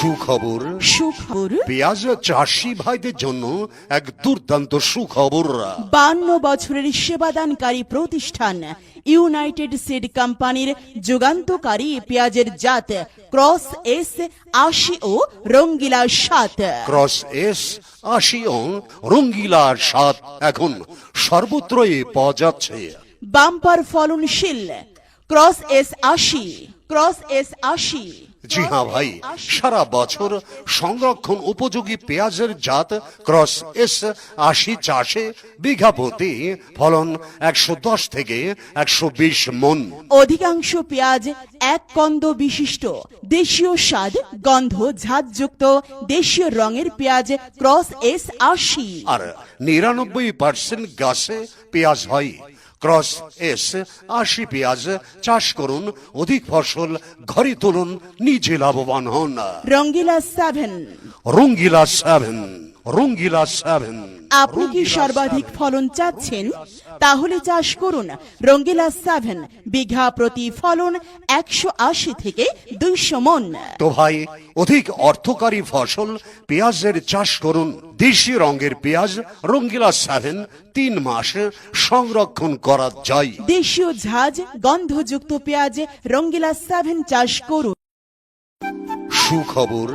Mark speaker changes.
Speaker 1: সুখবর।
Speaker 2: সুখবর?
Speaker 1: পেঁয়াজ চাষি ভাইদের জন্য এক দুর্দান্ত সুখবর।
Speaker 2: বান্ন বছরের সেবাদানকারী প্রতিষ্ঠান ইউনাইটেড সিড কোম্পানির যুগান্তকারী পেঁয়াজের জাত ক্রস এস আশি ও রঙ্গিলা সাত।
Speaker 1: ক্রস এস আশি ও রঙ্গিলা সাত এখন সর্বত্রই পাওয়া যাচ্ছে।
Speaker 2: বাম্পার ফলনশীল ক্রস এস আশি। ক্রস এস আশি
Speaker 1: জি হ্যাঁ ভাই সারা বছর সংরক্ষণ উপযোগী পেঁয়াজের জাত ক্রস এস আশি চাষে বিঘা প্রতি ফলন একশো দশ থেকে একশো বিশ মন।
Speaker 2: অধিকাংশ পেঁয়াজ এক কন্দ বিশিষ্ট। দেশীয় স্বাদ গন্ধ ঝাঁজযুক্ত দেশীয় রঙের পেঁয়াজ ক্রস এস আশি
Speaker 1: আর নিরানব্বই পার্সেন্ট গাছে পেঁয়াজ হয়। ক্রস এস আশি পেঁয়াজ চাষ করুন অধিক ফসল ঘরে তুলুন নিজে লাভবান হন।
Speaker 2: Rangila seven
Speaker 1: Rangila seven Rangila seven
Speaker 2: আপনি কি সর্বাধিক ফলন চাচ্ছেন? তাহলে চাষ করুন। রঙ্গিলা সেভেন বিঘা প্রতি ফলন একশো আশি থেকে দুইশো মন।
Speaker 1: তো ভাই অধিক অর্থকারী ফসল পেঁয়াজের চাষ করুন। দেশি রঙের পেঁয়াজ রঙ্গিলা সেভেন তিন মাস সংরক্ষণ করা যায়।
Speaker 2: দেশীয় ঝাঁজ গন্ধযুক্ত পেঁয়াজ রঙ্গিলা সেভেন চাষ করুন।
Speaker 1: সুখবর।